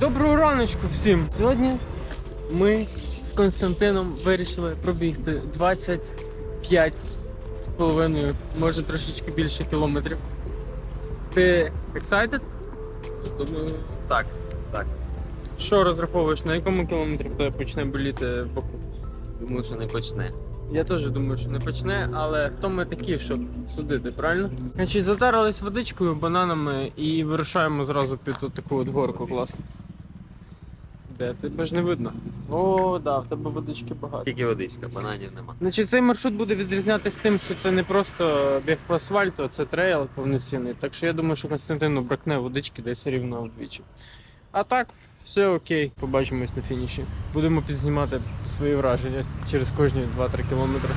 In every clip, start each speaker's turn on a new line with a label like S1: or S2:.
S1: Доброго раночку всім! Сьогодні ми з Константином вирішили пробігти 25 з половиною, може трошечки більше кілометрів. Ти excited?
S2: Думаю, так, так.
S1: Що розраховуєш, на якому кілометрі тебе почне боліти боку?
S2: Думаю, що не почне.
S1: Я теж думаю, що не почне, але хто ми такі, щоб судити, правильно? Значить, затарились водичкою, бананами і вирушаємо зразу під таку от горку класно. Де? Тебе ж не видно. О, да, в тебе водички багато.
S2: Тільки водичка, бананів нема.
S1: Значить, цей маршрут буде відрізнятися тим, що це не просто біг по асфальту, це трейл повноцінний. Так що я думаю, що Константину бракне водички десь рівно вдвічі. А так, все окей, побачимось на фініші. Будемо підзнімати свої враження через кожні 2-3 кілометри.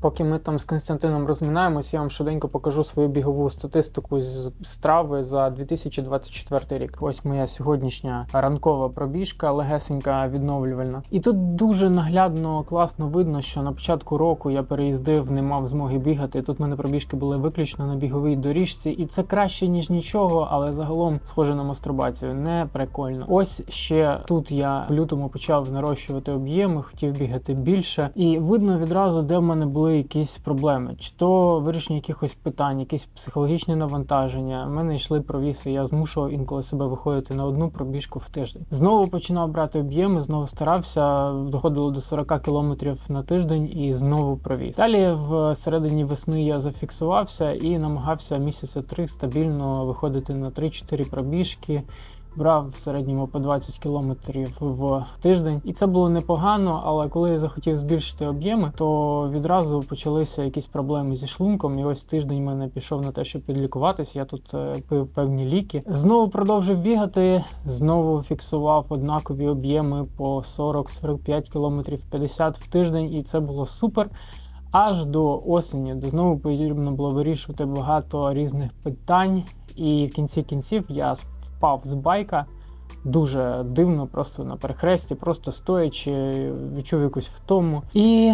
S1: Поки ми там з Константином розминаємось, я вам швиденько покажу свою бігову статистику з страви за 2024 рік. Ось моя сьогоднішня ранкова пробіжка, легесенька відновлювальна. І тут дуже наглядно, класно видно, що на початку року я переїздив, не мав змоги бігати. Тут мене пробіжки були виключно на біговій доріжці, і це краще ніж нічого, але загалом схоже на мастурбацію. Не прикольно. Ось ще тут я в лютому почав нарощувати об'єми, хотів бігати більше, і видно відразу, де в мене були якісь проблеми, чи то вирішення якихось питань, якісь психологічні навантаження. У мене йшли провіси. Я змушував інколи себе виходити на одну пробіжку в тиждень. Знову починав брати об'єми, знову старався, доходило до 40 кілометрів на тиждень і знову провіз. Далі в середині весни я зафіксувався і намагався місяця три стабільно виходити на 3-4 пробіжки брав в середньому по 20 кілометрів в тиждень, і це було непогано. Але коли я захотів збільшити об'єми, то відразу почалися якісь проблеми зі шлунком. І ось тиждень мене пішов на те, щоб підлікуватись. Я тут е, пив певні ліки. Знову продовжив бігати, знову фіксував однакові об'єми по 40-45 кілометрів 50 в тиждень, і це було супер. Аж до осені, де знову потрібно було вирішувати багато різних питань, і в кінці кінців я впав з байка дуже дивно, просто на перехресті, просто стоячи, відчув якусь втому. І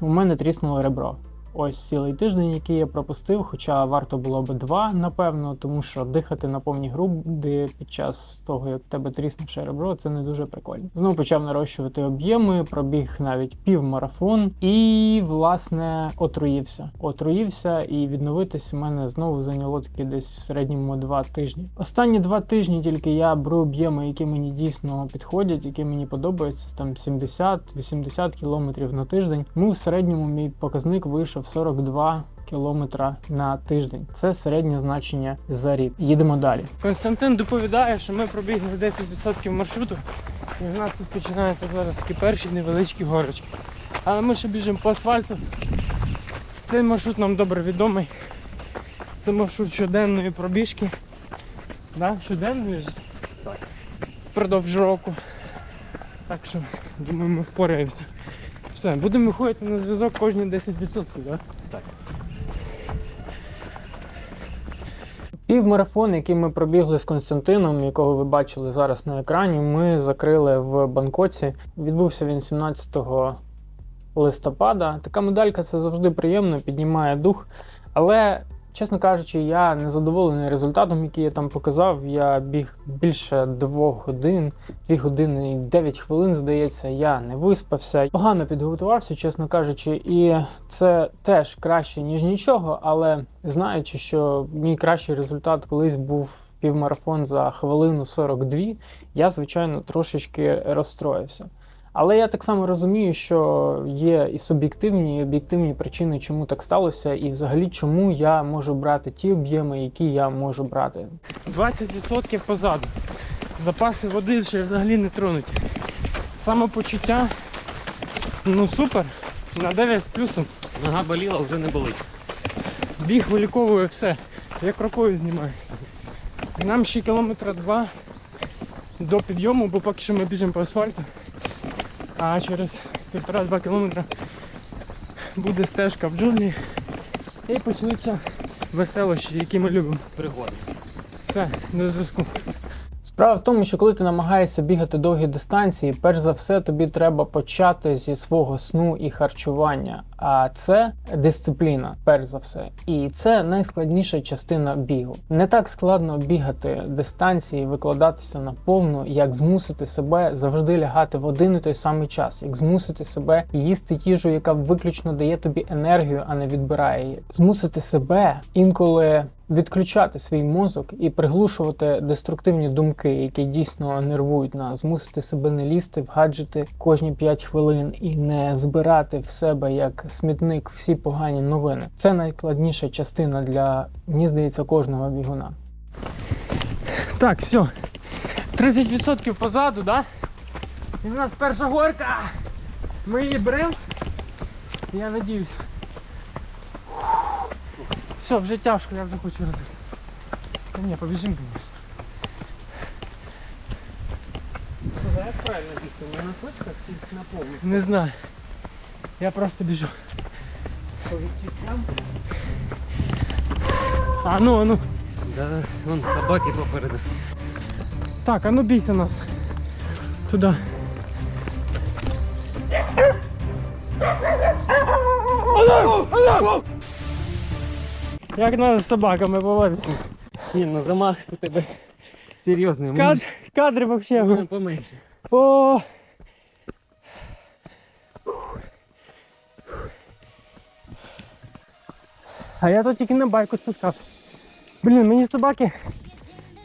S1: у мене тріснуло ребро. Ось цілий тиждень, який я пропустив, хоча варто було б два, напевно, тому що дихати на повні груди під час того, як в тебе тріснувше ребро, це не дуже прикольно. Знову почав нарощувати об'єми, пробіг навіть півмарафон і, власне, отруївся. Отруївся, і відновитись у мене знову зайняло таки десь в середньому два тижні. Останні два тижні тільки я беру об'єми, які мені дійсно підходять, які мені подобаються, там 70-80 кілометрів на тиждень. Ну, в середньому мій показник вийшов 42 кілометра на тиждень. Це середнє значення за рік. Їдемо далі. Константин доповідає, що ми пробігли 10% маршруту, і в нас тут починаються зараз такі перші невеличкі горочки. Але ми ще біжимо по асфальту. Цей маршрут нам добре відомий. Це маршрут щоденної пробіжки. Да? Щоденної?
S2: Так.
S1: Впродовж року. Так що, думаю, ми впораємося. Все, будемо виходити на зв'язок кожні 10%, да?
S2: Так.
S1: Півмарафон, який ми пробігли з Константином, якого ви бачили зараз на екрані, ми закрили в Банкоці. Відбувся він 17 листопада. Така медалька це завжди приємно, піднімає дух. Але, чесно кажучи, я не задоволений результатом, який я там показав. Я біг більше двох годин, 2 години і 9 хвилин, здається, я не виспався. Погано підготувався, чесно кажучи, і це теж краще, ніж нічого, але знаючи, що мій кращий результат колись був півмарафон за хвилину 42, я, звичайно, трошечки розстроївся. Але я так само розумію, що є і суб'єктивні, і об'єктивні причини, чому так сталося, і взагалі чому я можу брати ті об'єми, які я можу брати. 20% позаду. Запаси води ще взагалі не тронуті. Самопочуття ну супер. На 9 з плюсом.
S2: Нога боліла, вже не болить.
S1: Біг виліковує все. Як рукою знімаю. Нам ще кілометра два до підйому, бо поки що ми біжимо по асфальту. А через півтора-два кілометра буде стежка в джунглі і почнуться веселощі, які ми любимо.
S2: Пригоди.
S1: Все, до зв'язку. Справа в тому, що коли ти намагаєшся бігати довгі дистанції, перш за все тобі треба почати зі свого сну і харчування. А це дисципліна, перш за все. І це найскладніша частина бігу. Не так складно бігати дистанції, викладатися на повну, як змусити себе завжди лягати в один і той самий час, як змусити себе їсти їжу, яка виключно дає тобі енергію, а не відбирає її. Змусити себе інколи відключати свій мозок і приглушувати деструктивні думки, які дійсно нервують нас, змусити себе не лізти в гаджети кожні 5 хвилин і не збирати в себе як смітник всі погані новини. Це найскладніша частина для, мені здається, кожного бігуна. Так, все. 30% позаду, да? І в нас перша горка. Ми її беремо. Я надіюсь. Все, вже тяжко, я вже хочу розбити. Та ні, побіжимо, звісно. Як правильно бігти? На точках чи на повну? Не знаю. Я просто біжу. А ну, а ну.
S2: Да, вон собаки попереду.
S1: Так, а ну бійся нас. Туди. Алло! Алло! Як треба з собаками поводитися?
S2: Ні, ну замах у тебе серйозний.
S1: Кад... Кадри взагалі.
S2: поменше.
S1: О! А я тут тільки на байку спускався. Блін, мені собаки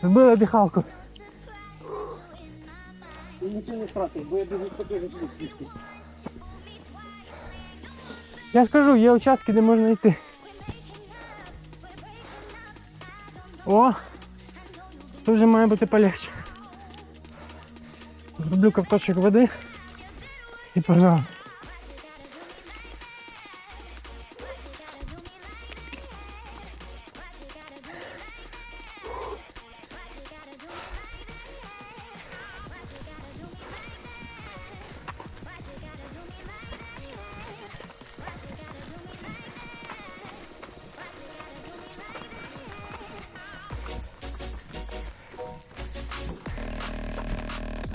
S1: збили дихалку.
S2: Нічого не втратив, бо я дуже такий
S1: Я скажу, є участки, де можна йти. О! Тут вже має бути полегче. Зроблю ковточок води і погнав.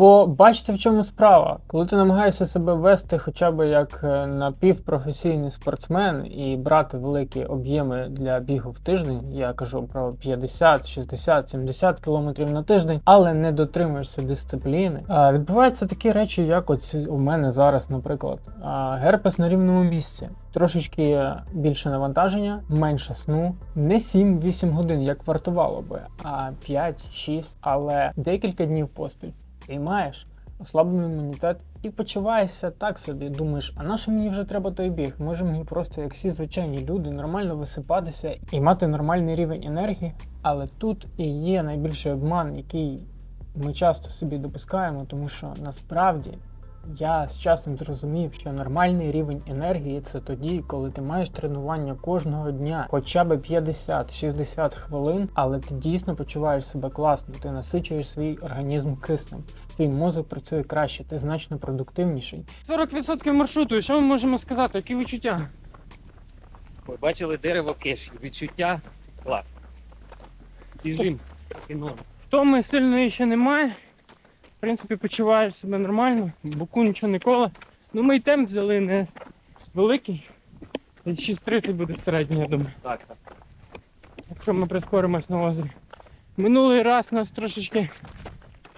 S1: Бо бачите, в чому справа. Коли ти намагаєшся себе вести хоча б як е, напівпрофесійний спортсмен і брати великі об'єми для бігу в тиждень, я кажу про 50, 60, 70 кілометрів на тиждень, але не дотримуєшся дисципліни. Відбуваються такі речі, як от у мене зараз, наприклад, герпес на рівному місці. Трошечки більше навантаження, менше сну, не 7-8 годин, як вартувало би, а 5-6, але декілька днів поспіль. Ти маєш ослаблений імунітет і почуваєшся так собі. Думаєш, а на що мені вже треба той біг? Може мені просто, як всі звичайні люди, нормально висипатися і мати нормальний рівень енергії. Але тут і є найбільший обман, який ми часто собі допускаємо, тому що насправді я з часом зрозумів, що нормальний рівень енергії це тоді, коли ти маєш тренування кожного дня, хоча б 50-60 хвилин, але ти дійсно почуваєш себе класно, ти насичуєш свій організм киснем. Твій мозок працює краще, ти значно продуктивніший. 40% маршруту, і що ми можемо сказати? Які відчуття?
S2: Ми бачили дерево кеш. Відчуття клас. Біжим. Кіно.
S1: Втоми сильної ще немає. В принципі, почуваєш себе нормально, боку нічого не коле. Ну ми й темп взяли не великий. Десь 6.30 буде середній, я думаю.
S2: Так, так.
S1: Якщо ми прискоримось на озері. Минулий раз нас трошечки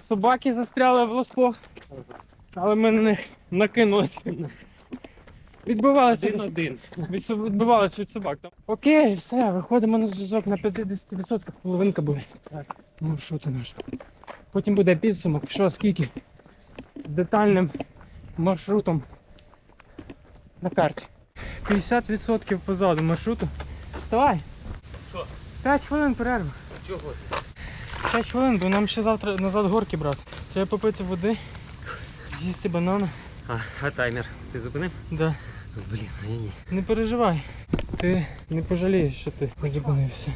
S1: собаки застряли в лоспох, але ми на них накинулися. Відбивалися.
S2: Один-один.
S1: Від, відбивалися від собак. Там. Окей, все, виходимо на зв'язок на 50%, половинка буде. Так, ну що ти наш. Потім буде підсумок, що скільки детальним маршрутом на карті. 50% позаду маршруту. Вставай!
S2: Що?
S1: 5 хвилин перерва.
S2: Чого?
S1: 5 хвилин, бо нам ще завтра назад горки брати. Треба попити води, з'їсти банана.
S2: А, а таймер. Ти зупинив?
S1: Да.
S2: Блін, а я ні.
S1: Не переживай. Ти не пожалієш, що ти зупинився.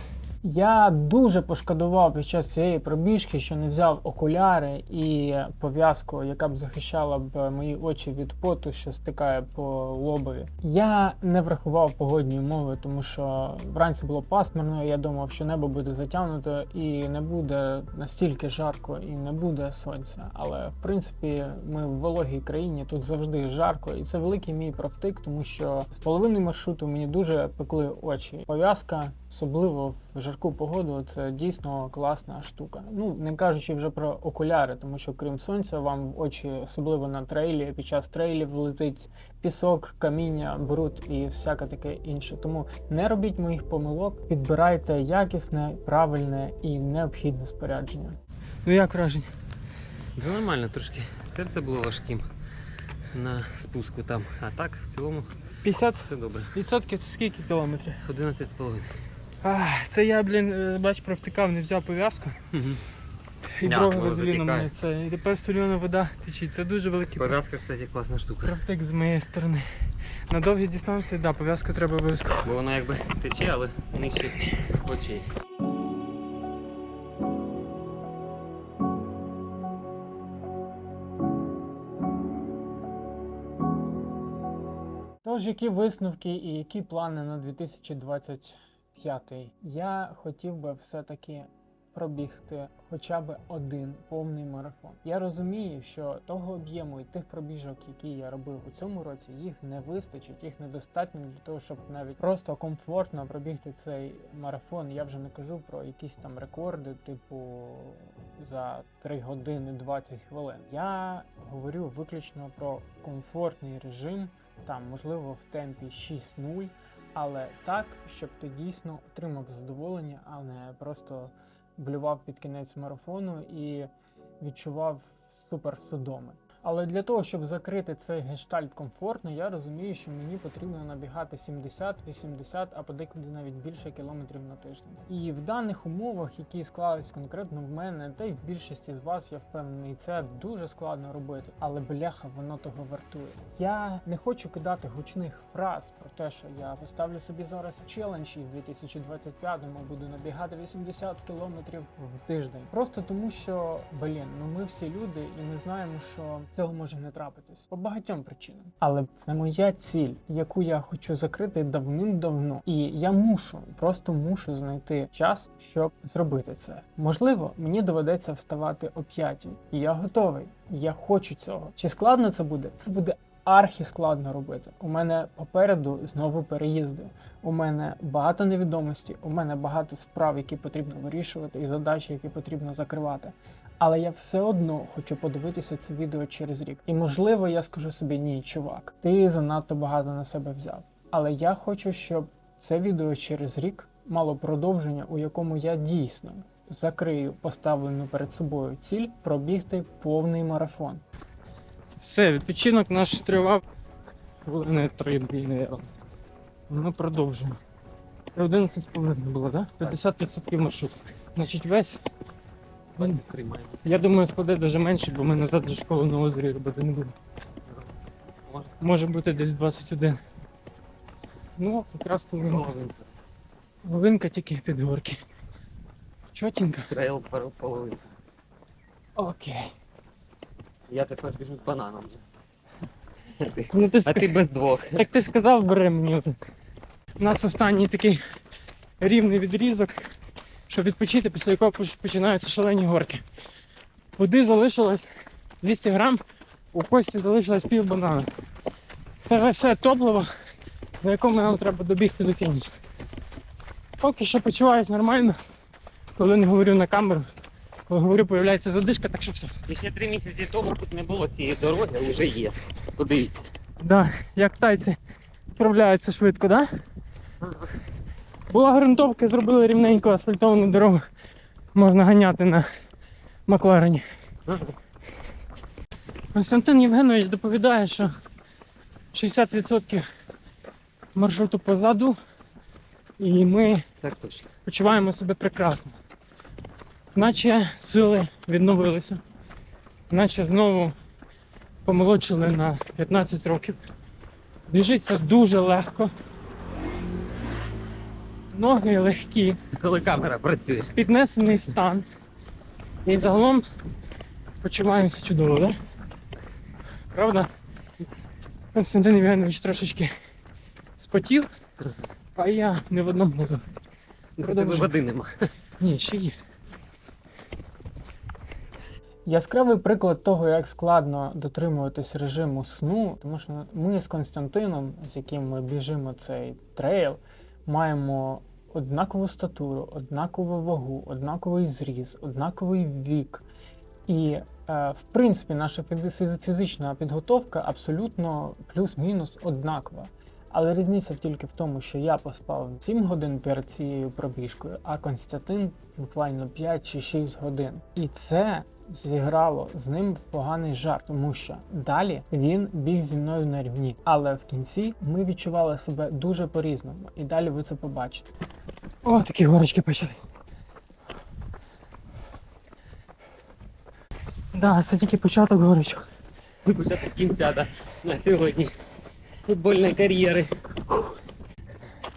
S1: Я дуже пошкодував під час цієї пробіжки, що не взяв окуляри і пов'язку, яка б захищала б мої очі від поту, що стикає по лобові. Я не врахував погодні умови, тому що вранці було пасмурно. Я думав, що небо буде затягнуто і не буде настільки жарко, і не буде сонця. Але в принципі, ми в вологій країні тут завжди жарко, і це великий мій провтик, тому що з половини маршруту мені дуже пекли очі. Пов'язка, особливо в жарку погоду, це дійсно класна штука. Ну не кажучи вже про окуляри, тому що крім сонця, вам в очі, особливо на трейлі, під час трейлів летить пісок, каміння, бруд і всяке таке інше. Тому не робіть моїх помилок, підбирайте якісне, правильне і необхідне спорядження.
S3: Ну як враження?
S2: Це нормально, трошки серце було важким на спуску там. А так, в цілому,
S3: 50%
S2: все добре.
S3: це скільки кілометрів?
S2: 11,5.
S3: Ах, це я, блін, е, бач, провтикав, не взяв пов'язку. І
S2: Да,
S3: брога
S2: воно затікає.
S3: мені це. І тепер солена вода течить. Це дуже великий
S2: Пов'язка, кстати, класна штука.
S3: провтик з моєї сторони. На довгі дистанції, да, пов'язка треба обов'язково.
S2: Бо вона якби тече, але нижче очей.
S1: Тож, які висновки і які плани на 2025? Я хотів би все-таки пробігти хоча б один повний марафон. Я розумію, що того об'єму і тих пробіжок, які я робив у цьому році, їх не вистачить, їх недостатньо для того, щоб навіть просто комфортно пробігти цей марафон. Я вже не кажу про якісь там рекорди, типу за 3 години 20 хвилин. Я говорю виключно про комфортний режим там, можливо, в темпі 6-0, але так, щоб ти дійсно отримав задоволення, а не просто блював під кінець марафону і відчував супер судоми. Але для того, щоб закрити цей гештальт комфортно, я розумію, що мені потрібно набігати 70, 80, а подекуди навіть більше кілометрів на тиждень. І в даних умовах, які склались конкретно в мене, та й в більшості з вас, я впевнений, це дуже складно робити. Але бляха, воно того вартує. Я не хочу кидати гучних фраз про те, що я поставлю собі зараз челендж і в 2025-му буду набігати 80 кілометрів в тиждень. Просто тому, що блін, ну ми всі люди, і ми знаємо, що цього може не трапитись по багатьом причинам. Але це моя ціль, яку я хочу закрити давним-давно, і я мушу, просто мушу знайти час, щоб зробити це. Можливо, мені доведеться вставати о п'ятій, і я готовий. Я хочу цього. Чи складно це буде? Це буде архі складно робити. У мене попереду знову переїзди. У мене багато невідомості, у мене багато справ, які потрібно вирішувати, і задачі, які потрібно закривати. Але я все одно хочу подивитися це відео через рік. І можливо, я скажу собі: ні, чувак, ти занадто багато на себе взяв. Але я хочу, щоб це відео через рік мало продовження, у якому я дійсно закрию поставлену перед собою ціль пробігти повний марафон.
S3: Все, відпочинок наш тривав хвилини три-дві, наверное. Ми продовжуємо. Це 11,5 було? Да? 50% маршруту. Значить, весь.
S2: 23 майже.
S3: Я думаю, складе навіть менше, бо ми назад вже школу на озері робити не будемо.
S2: Може,
S3: Може бути десь 21. Ну, якраз половина.
S2: половинка.
S3: Половинка тільки під горки. Чотенько.
S2: Трейл пару половинка.
S3: Окей.
S2: Я також біжу з бананом. Ти-
S3: Ну ти,
S2: А ти без двох.
S3: Так ти сказав, бери мені один. У нас останній такий рівний відрізок, щоб відпочити, після якого починаються шалені горки. Води залишилось 200 грам, у Кості залишилось пів банана. Це все топливо, на якому нам треба добігти до фінішу. Поки що почуваюсь нормально, коли не говорю на камеру. Коли говорю, появляється задишка, так що все.
S2: І ще три місяці тому тут не було цієї дороги, а вже є. Подивіться.
S3: Да, як тайці справляються швидко, да? Була ґрунтовка, зробили рівненьку асфальтовану дорогу. Можна ганяти на Макларені. Константин Євгенович доповідає, що 60% маршруту позаду, і ми
S2: Так точно.
S3: почуваємо себе прекрасно. Наче сили відновилися, наче знову помолодшили на 15 років. Біжиться дуже легко. Ноги легкі,
S2: Коли камера працює.
S3: піднесений стан. І загалом почуваємося чудово, так? Правда? Константин Євгенович трошечки спотів, а я не в одному низу.
S2: Ну, води нема.
S3: Ні, ще є.
S1: Яскравий приклад того, як складно дотримуватись режиму сну, тому що ми з Константином, з яким ми біжимо цей трейл, маємо однакову статуру, однакову вагу, однаковий зріз, однаковий вік. І, е, в принципі, наша фізи- фізична підготовка абсолютно плюс-мінус однакова. Але різниця тільки в тому, що я поспав 7 годин перед цією пробіжкою, а Константин буквально 5 чи 6 годин. І це зіграло з ним в поганий жарт, тому що далі він біг зі мною на рівні. Але в кінці ми відчували себе дуже по-різному, і далі ви це побачите.
S3: О, такі горочки почались. Да, це тільки початок горочок.
S2: Початок кінця, да. На сьогодні. Футбольної кар'єри.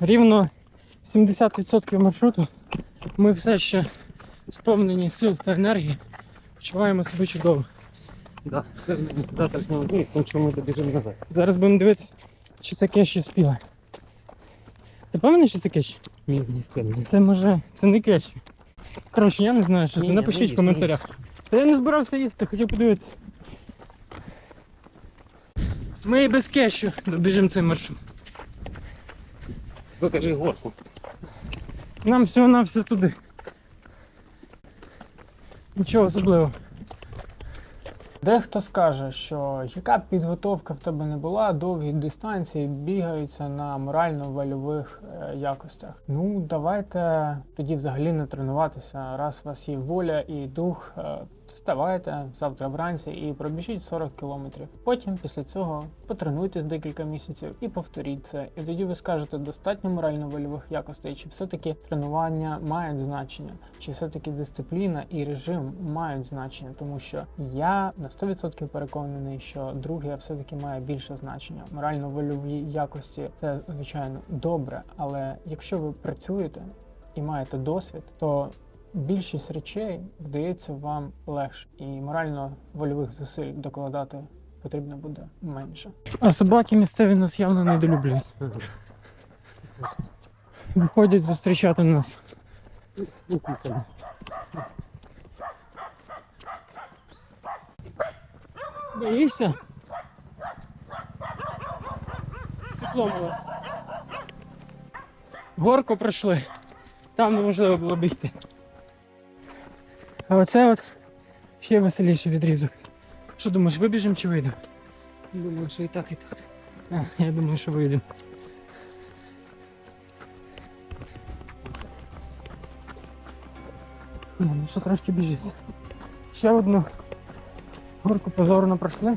S3: Рівно 70% маршруту ми все ще сповнені сил та енергії. Почуваємо себе чудово.
S2: Да. Завтрашнього дня, ми добіжимо назад.
S3: Зараз будемо дивитися, чи це кеші спіла. Ти певний, що це кеші?
S2: Ні, не впевнений.
S3: Це може. це не кеші. Коротше, я не знаю, що це. Напишіть в коментарях. Та я не збирався їсти, хотів подивитися. Ми і без кешу добіжимо цей маршрут.
S2: Покажи горку.
S3: Нам всього на все туди. Нічого особливого.
S1: Дехто скаже, що яка б підготовка в тебе не була, довгі дистанції бігаються на морально-вольових е, якостях. Ну, давайте тоді взагалі не тренуватися. Раз у вас є воля і дух, е, вставайте завтра вранці і пробіжіть 40 кілометрів. Потім після цього потренуйтесь декілька місяців і повторіть це. І тоді ви скажете, достатньо морально-вольових якостей, чи все-таки тренування мають значення, чи все-таки дисципліна і режим мають значення, тому що я на 100% переконаний, що друге все-таки має більше значення. Морально-вольові якості це звичайно добре, але якщо ви працюєте і маєте досвід, то більшість речей вдається вам легше, і морально-вольових зусиль докладати потрібно буде менше.
S3: А собаки місцеві нас явно недолюблюють. Виходять зустрічати нас. Боїшся? Тепло було. Горку пройшли. Там неможливо було бігти. А оце от ще веселіший відрізок. Що думаєш, вибіжимо чи вийдемо?
S2: Думаю, що і так, і так.
S3: А, я думаю, що вийдемо. Ні, ну що трошки біжиться. Ще одну горку позорно пройшли.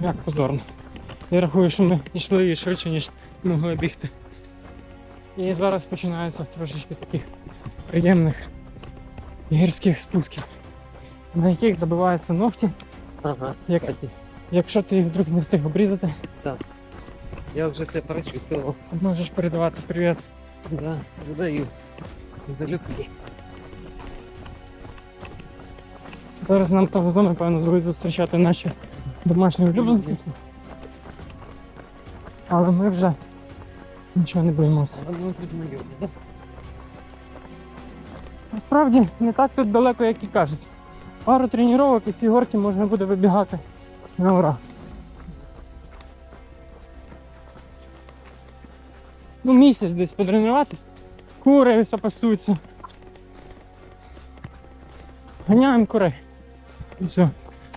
S3: Як позорно? Я рахую, що ми йшли її швидше, ніж могли бігти. І зараз починається трошечки таких приємних гірських спусків, на яких забиваються ногті.
S2: Ага.
S3: Як-
S2: кстати.
S3: Якщо ти їх вдруг не встиг обрізати,
S2: Я вже це прочувствував.
S3: можеш передавати привіт.
S2: Да, видаю. Залюбки.
S3: Зараз нам повезло, напевно, будуть зустрічати наші домашні улюбленці. Але ми вже нічого не боїмося.
S2: Воно признаю, да?
S3: Насправді не так тут далеко, як і кажуть. Пару тренувань і ці горки можна буде вибігати на ура. Ну, місяць десь потренуватись. Кури все пасуться. Ганяємо курей. І все.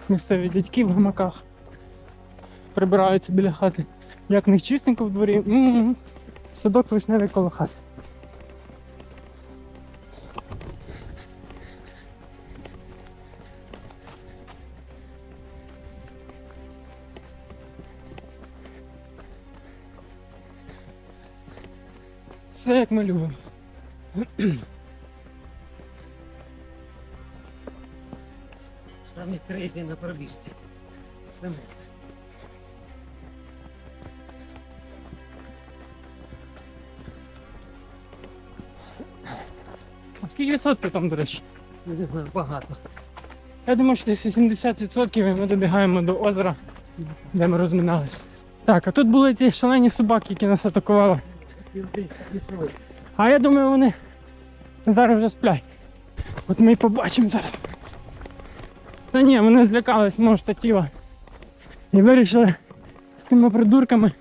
S3: Місцеві дядьки в гамаках прибираються біля хати. Як них чистенько в дворі. М-м-м. Садок вишневий коло хати. Все як ми любимо.
S2: Самі крейзі на пробіжці. Саме.
S3: А скільки відсотків там, до речі?
S2: Не знаю, багато.
S3: Я думаю, що десь 80% і ми добігаємо до озера, де ми розминалися. Так, а тут були ті шалені собаки, які нас атакували. А я думаю, вони зараз вже сплять. От ми і побачимо зараз. Та ні, вони злякались мого штатіва. І вирішили з тими придурками,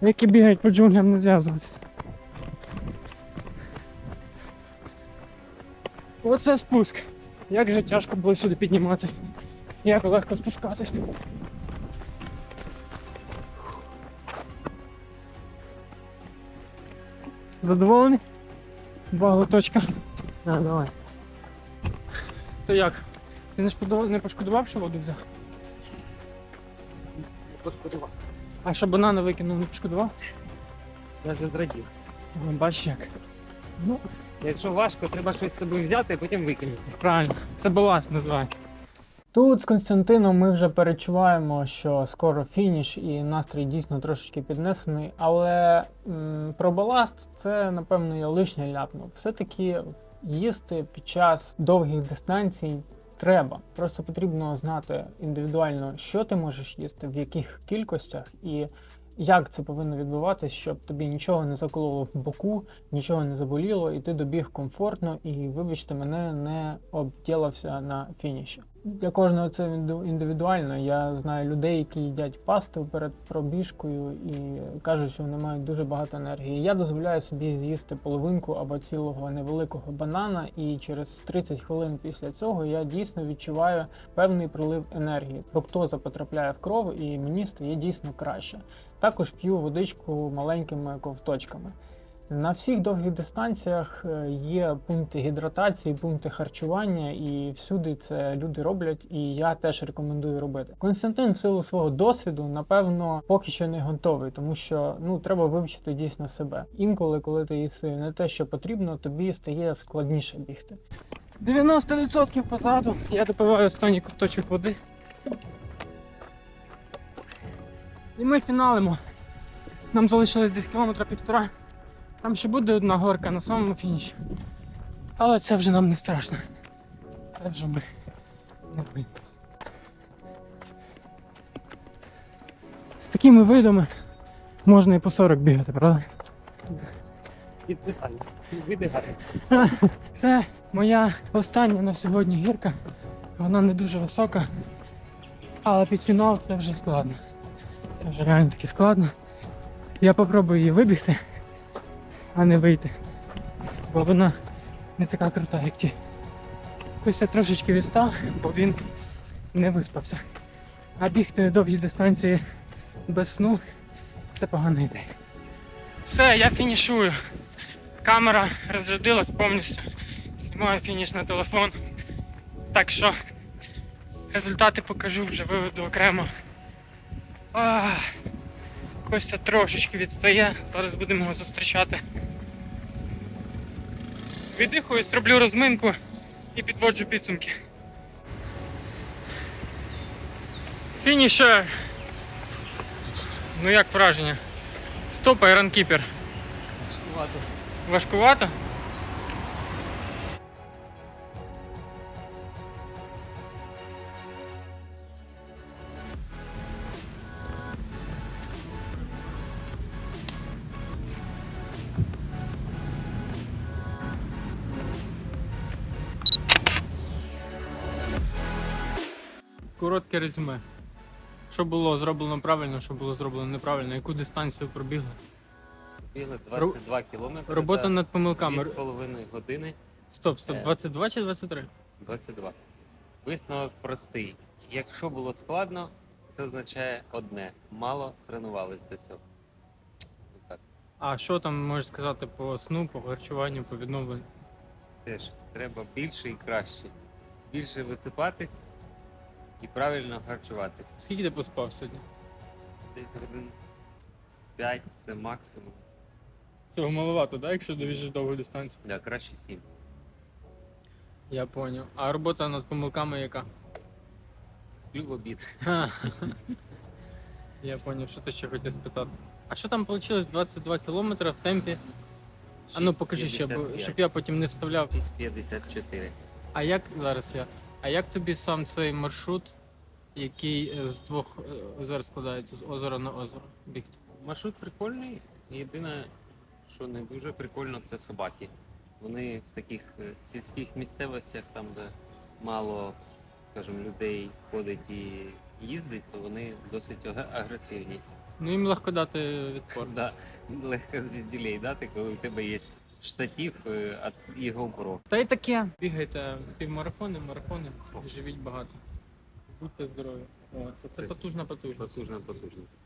S3: які бігають по джунглям, не зв'язуватися. Оце спуск. Як же тяжко було сюди підніматися. Як легко спускатись. Задоволений? Два глоточка.
S2: А, давай.
S3: То як? Ти не шкодував, не пошкодував, що воду взяв?
S2: Пошкодував.
S3: А що банани викинув, не пошкодував?
S2: Я вже зрадів.
S3: Ну, Бачиш як. Ну,
S2: Якщо важко, треба щось з собою взяти, а потім викинути.
S3: правильно. Це баланс називається.
S1: Тут з Константином ми вже перечуваємо, що скоро фініш і настрій дійсно трошечки піднесений. Але м, про баласт це, напевно, я лишнє ляпнув. Все-таки їсти під час довгих дистанцій треба. Просто потрібно знати індивідуально, що ти можеш їсти, в яких кількостях і як це повинно відбуватись, щоб тобі нічого не закололо в боку, нічого не заболіло, і ти добіг комфортно, і, вибачте, мене не обділився на фініші. Для кожного це індивідуально. Я знаю людей, які їдять пасту перед пробіжкою і кажуть, що вони мають дуже багато енергії. Я дозволяю собі з'їсти половинку або цілого невеликого банана, і через 30 хвилин після цього я дійсно відчуваю певний прилив енергії. Фруктоза потрапляє в кров, і мені стає дійсно краще. Також п'ю водичку маленькими ковточками. На всіх довгих дистанціях е, є пункти гідратації, пункти харчування, і всюди це люди роблять, і я теж рекомендую робити. Константин, в силу свого досвіду, напевно, поки що не готовий, тому що ну треба вивчити дійсно себе. Інколи, коли ти їси не те, що потрібно, тобі стає складніше бігти.
S3: 90% позаду. Я допиваю останній ковточок води. І ми фіналимо. Нам залишилось десь кілометра півтора. Там ще буде одна горка на самому фініші. Але це вже нам не страшно. Це вже ми не боїмося. З такими видами можна і по 40 бігати, правда?
S2: Віддихай. Видихай.
S3: Це моя остання на сьогодні гірка. Вона не дуже висока, але під фінал це вже складно. Це вже реально таки складно. Я попробую її вибігти, а не вийти. Бо вона не така крута, як ті. Ось трошечки відстав, бо він не виспався. А бігти довгі дистанції без сну це погана ідея. Все, я фінішую. Камера розрядилась повністю. Знімаю фініш на телефон. Так що результати покажу, вже виведу окремо. А, Костя трошечки відстає. Зараз будемо його зустрічати. Віддихую, зроблю розминку і підводжу підсумки. Фінішер. Ну як враження? Стопай ранкіпер. Важкувато? Коротке резюме. Що було зроблено правильно, що було зроблено неправильно, яку дистанцію пробігли?
S2: Бігли 22 кілометри.
S3: Робота над помилками.
S2: 2,5 години.
S3: Стоп, стоп,
S2: Е.
S3: 22 чи 23?
S2: 22. Висновок простий. Якщо було складно, це означає одне. Мало тренувались до цього. Так,
S3: А що там можеш сказати по сну, по харчуванню, по відновленню?
S2: теж треба більше і краще. Більше висипатись і правильно харчуватись.
S3: Скільки ти поспав сьогодні?
S2: Десь годин 5 це максимум.
S3: Цього маловато, так, якщо довіжиш довгу дистанцію?
S2: Да, краще 7.
S3: Я поняв. А робота над помилками яка?
S2: Сплю в обід.
S3: Я поняв, що ти ще хотів спитати. А що там вийшло 22 кілометри в темпі
S4: А ну покажи ще, бо,
S2: 6,55.
S4: щоб я потім не вставляв.
S2: 6,54.
S4: А як зараз я? А як тобі сам цей маршрут, який е, з двох е, озер складається з озера на озеро? Бігти?
S2: Маршрут прикольний. Єдине, що не дуже прикольно, це собаки. Вони в таких е, сільських місцевостях, там, де мало, скажімо, людей ходить і їздить, то вони досить агресивні.
S4: Ну їм легко дати відпор.
S2: Да, легко звізділей дати, коли у тебе є штатив е, а- і GoPro.
S4: Та й таке. Бігайте півмарафони, марафони, живіть багато. Будьте здорові. О, то це
S2: Це
S4: потужна потужність.
S2: Потужна потужність.